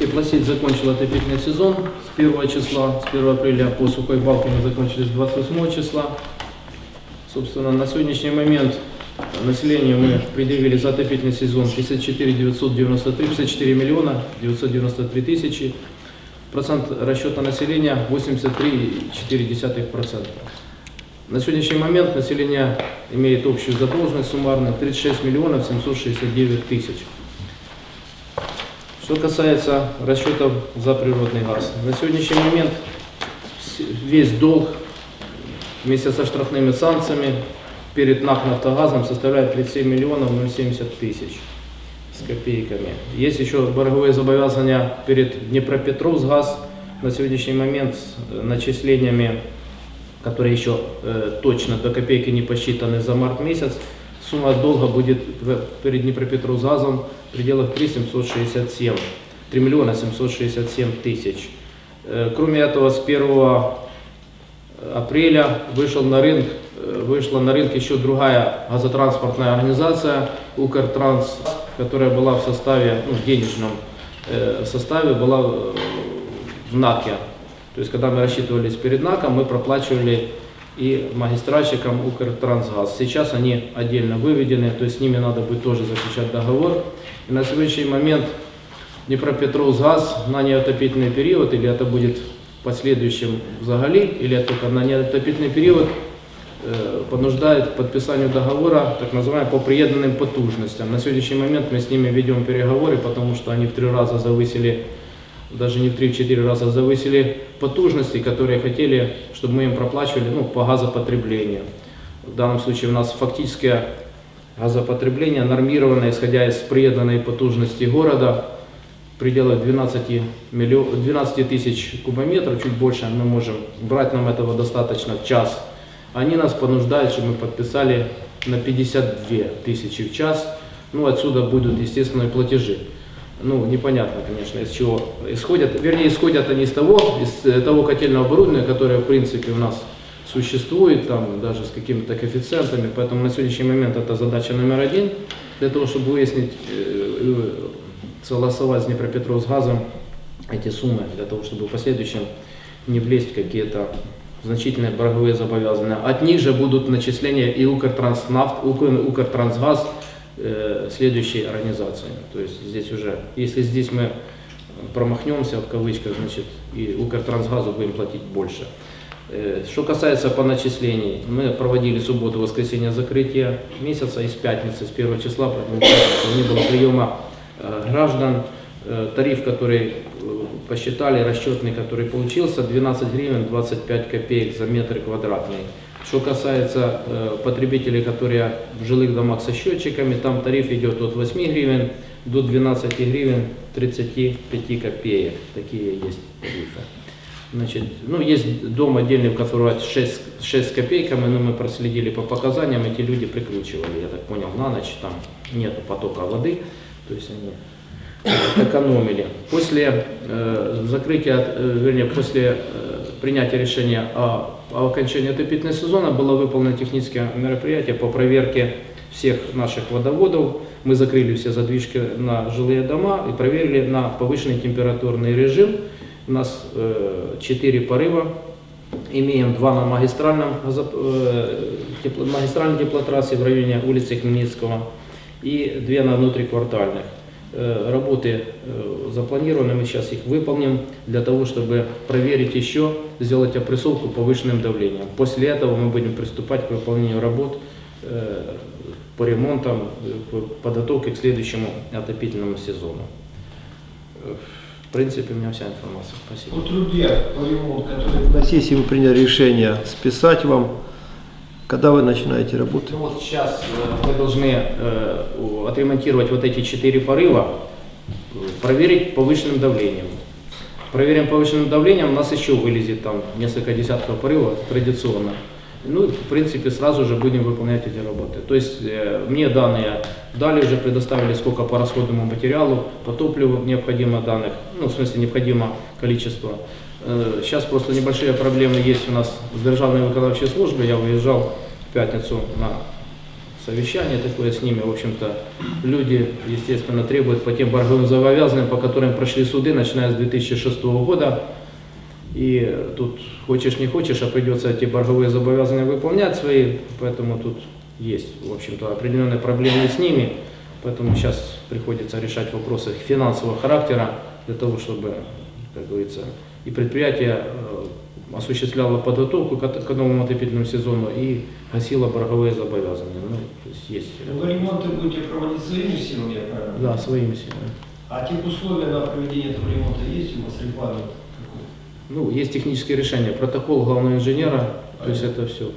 Теплосеть закончила отопительный сезон с 1 числа, с 1 апреля по сухой балке мы закончили с 28 числа. Собственно, на сегодняшний момент населению мы предъявили за отопительный сезон 54 993, 54 миллиона 993 тысячи. Процент расчета населения 83,4%. На сегодняшний момент население имеет общую задолженность суммарно 36 миллионов 769 тысяч. Что касается расчетов за природный газ, на сегодняшний момент весь долг вместе со штрафными санкциями перед НАК «Нафтогазом» составляет 37 миллионов 070 тысяч с копейками. Есть еще борговые зобовязания перед Днепропетровсгаз на сегодняшний момент с э, начислениями, которые еще э, точно до копейки не посчитаны за март месяц. Сумма долга будет перед Днепропетровсгазом в пределах 3 767, 3 миллиона 767 тысяч. Э, Кроме этого, с 1 апреля вышел на рынок, э, вышла на рынок еще другая газотранспортная организация Укртранс, которая была в составе, ну, в денежном э, составе, была э, в НАКе. То есть, когда мы рассчитывались перед НАКом, мы проплачивали и магистральщикам Укртрансгаз. Сейчас они отдельно выведены, то есть с ними надо будет тоже заключать договор. И на сегодняшний момент Днепропетровсгаз на неотопительный период, или это будет в последующем взагалі, или это только на неотопительный период, э, понуждает к подписанию договора, так называемым по приєднаним потужностям. На сегодняшний момент мы с ними ведем переговоры, потому что они в три раза завысили, даже не в три, в четыре раза завысили потужности, которые хотели, чтобы мы им проплачивали ну, по газопотреблению. В данном случае у нас фактическое газопотребление нормировано, исходя из приеданной потужности города, в пределах 12, миллион, 12 тысяч кубометров, чуть больше мы можем брать, нам этого достаточно в час. Они нас понуждают, чтобы мы подписали на 52 тысячи в час. Ну, отсюда будут, естественно, и платежи. Ну, непонятно, конечно, из чего исходят. Вернее, исходят они из того, из э, того котельного оборудования, которое, в принципе, у нас существует, там, даже с какими-то коэффициентами. Поэтому на сегодняшний момент это задача номер один, для того, чтобы выяснить, э, э, согласовать с Днепропетровсгазом эти суммы, для того, чтобы в последующем не влезть в какие-то значительные борговые зобовязания. От них же будут начисления и Укртранснафт, Укр- Укртрансгаз, э, следующей организации. То есть здесь уже, если здесь мы промахнемся в кавычках, значит, и Укртрансгазу будем платить больше. Э, Что касается по начислений, мы проводили субботу, воскресенье закрытие месяца, из пятницы, с 1 числа, не было приема э, граждан. Э, Тариф, который э, посчитали, расчетный, который получился, 12 гривен 25 копеек за метр квадратный. Что касается э, потребителей, которые в жилых домах со счетчиками, там тариф идет от 8 гривен до 12 гривен 35 копеек. Такие есть тарифы. Значит, ну, есть дом отдельный, у которого 6, 6 с копейками, но мы проследили по показаниям, эти люди прикручивали, я так понял, на ночь там нет потока воды, то есть они экономили. После э, закрытия, э, вернее, после э, принятия решения о, о окончании отопительного сезона было выполнено техническое мероприятие по проверке всех наших водоводов. Мы закрыли все задвижки на жилые дома и проверили на повышенный температурный режим. У нас э, 4 порыва, имеем два на магистральном, газоп- э, тепло- магистральной теплотрассе в районе улицы Хмельницкого и две на внутриквартальных. Э, Работы э, запланированы, мы сейчас их выполним для того, чтобы проверить еще, сделать опрессовку повышенным давлением. После этого мы будем приступать к выполнению работ э, по ремонтам, подготовке к следующему отопительному сезону. В принципе, у меня вся информация. Спасибо. По труде, по ремонту, который на сессии вы приняли решение списать вам, когда вы начинаете работать? Ну вот сейчас э, мы должны э, отремонтировать вот эти четыре порыва, проверить повышенным давлением. Проверим повышенным давлением, у нас еще вылезет там несколько десятков порывов традиционно. Ну, в принципе, сразу же будем выполнять эти работы. То есть э, мне данные дали, уже предоставили, сколько по расходному материалу, по топливу необходимо данных, ну, в смысле, необходимо количество. Э, Сейчас просто небольшие проблемы есть у нас с Державной виконавчей службой. Я выезжал в пятницу на совещание такое с ними. В общем-то, люди, естественно, требуют по тем борговым зобовязанным, по которым прошли суды, начиная с 2006 года. И тут хочешь не хочешь, а придется эти борговые зобовязания выполнять свои, поэтому тут есть, в общем-то, определенные проблемы с ними. Поэтому сейчас приходится решать вопросы финансового характера для того, чтобы, как говорится, и предприятие э, осуществляло подготовку к, новому отопительному сезону и гасило борговые зобовязания. Ну, то есть есть. Вы ремонты будете проводить своими силами, я правильно? Да, своими силами. А тех условия на проведение этого ремонта есть у вас регламент? Ну, есть технические решения. Протокол главного инженера, то есть это все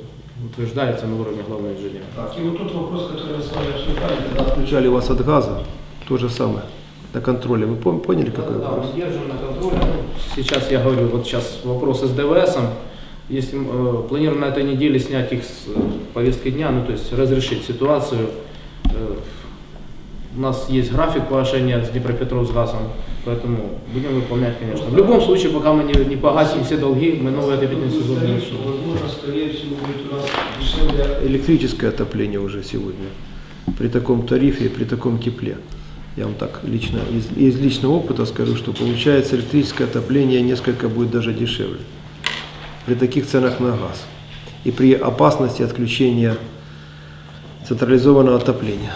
утверждается на уровне главного инженера. Так, и вот тот вопрос, который мы с вами обсуждали, когда Отключали вас от газа, то же самое, на контроле. Вы поняли, какой Да, вопрос? мы держим на контроле. Ну, Сейчас я говорю, вот сейчас вопросы с ДВСом. Если э, планируем на этой неделе снять их с э, повестки дня, ну то есть разрешить ситуацию. Э, у нас есть график погашения с Днепропетровсгазом, поэтому будем выполнять, конечно. В любом случае, пока мы не, не погасим все долги, мы новый отопительный сезон не начнем. возможно, скорее всего, будет у нас дешевле Электрическое отопление уже сегодня. При таком тарифе и при таком тепле. Я вам так лично, из, из личного опыта скажу, что получается электрическое отопление несколько будет даже дешевле. При таких ценах на газ. И при опасности отключения централизованного отопления.